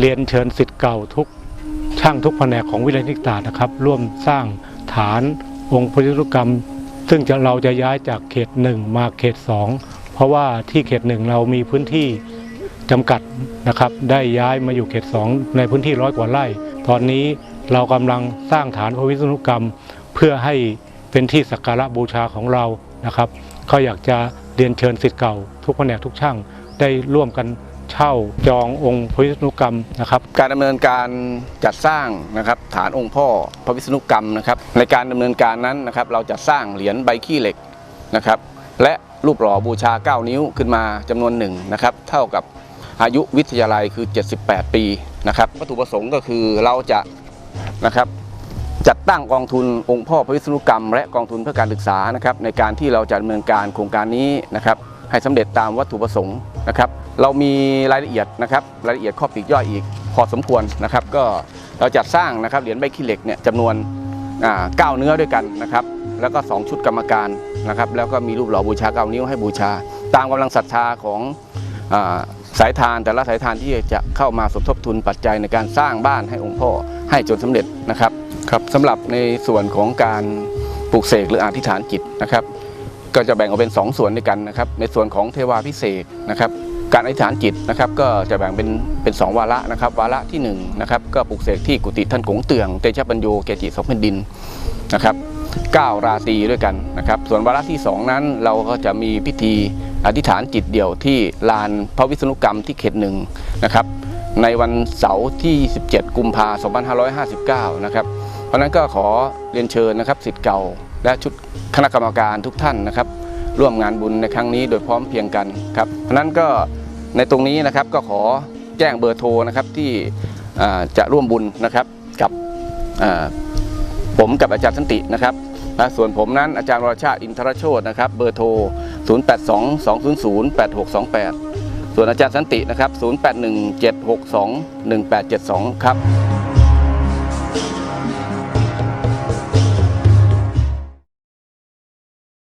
เรียนเชิญสิทธิ์เก่าทุกช่างทุกแผนกของวิทยานิกตานะครับ ร่วมสร้างฐานองค์พระยุกรรม ซึ่งจะเราจะย้ายจากเขตหนึ่งมาเขตสองเพราะว่าที่เขตหนึ่งเรามีพื้นที่จำกัดนะครับ ได้ย้ายมาอยู่เขตสองในพื้นที่ร้อยกว่าไร่ ตอนนี้เรากำลังสร้างฐานพระวิษณุกรรม เพื่อให้เป็นที่สักการะบูชาของเรานะครับ ก็อยากจะเรียนเชิญสิทธิ์เก่า ทุกแผนกทุกช่างได้ร่วมกัน เช่าจององค์พระวิษณุกรรมนะครับ การดำเนินการจัดสร้างนะครับฐานองค์พ่อพระวิษณุกรรมนะครับในการดำเนินการนั้นนะครับเราจะสร้างเหรียญใบขี้เหล็กนะครับและรูปหล่อบูชา 9 นิ้วขึ้นมาจำนวนหนึ่งนะครับเท่ากับอายุวิทยาลัยคือ 78 ปีนะครับวัตถุประสงค์ก็คือเราจะนะครับจัดตั้งกองทุนองค์พ่อพระวิษณุกรรม และกองทุนเพื่อการศึกษานะครับในการที่เราจะดำเนินการโครงการนี้นะครับให้สำเร็จตามวัตถุประสงค์นะครับ เรามีรายละเอียดนะครับรายละเอียดข้อปีกย่อยอีกพอสมควรนะครับ ก็เราจัดสร้างนะครับเหรียญใบขี้เหล็กเนี่ยจำนวนเก้าเนื้อด้วยกันนะครับ แล้วก็ 2 ชุดกรรมการนะครับ แล้วก็มีรูปหล่อบูชาเก้านิ้วให้บูชา ตามกำลังศรัทธาของอสายทานแต่ละสายทานที่จะเข้ามาสมทบทุนปัจจัยในการสร้างบ้านให้องค์พ่อให้จนสำเร็จนะครับครับสำหรับในส่วนของการปลูกเสกหรืออธิษฐานจิตนะครับ ก็จะแบ่งออกเป็น 2 ส่วนด้วยกันนะครับ ในส่วนของเทวาพิเศษนะครับ การอธิษฐานจิตนะครับก็จะแบ่งเป็นเป็นสองวาระนะครับ วาระที่1นะครับก็ปลูกเสกที่กุฏิท่านกงเตืองเตชะปัญโยเกจิสองแผ่นดินนะครับเก้าราตรีด้วยกันนะครับ ส่วนวาระที่ 2 นั้นเราก็จะมีพิธีอธิษฐานจิตเดี่ยวที่ลานพระวิษณุกรรมที่เขตหนึ่งนะครับในวันเสาร์ที่ 17 กุมภาพันธ์2559 นะครับ เพราะฉะนั้นก็ขอเรียนเชิญนะครับสิทธิ์เก่าและชุดคณะกรรมการทุกท่านนะครับ ร่วมงานบุญในครั้งนี้โดยพร้อมเพรียงกันครับเพราะฉะนั้นก็ในตรงนี้นะครับก็ขอแจ้งเบอร์โทรนะครับที่อ่าจะร่วมบุญนะครับกับอ่าผมกับอาจารย์สันตินะครับและส่วนผมนั้นอาจารย์วรชาติอินทรโชตนะครับเบอร์โทร 0822008628 ส่วนอาจารย์สันตินะครับ 0817621872 ครับ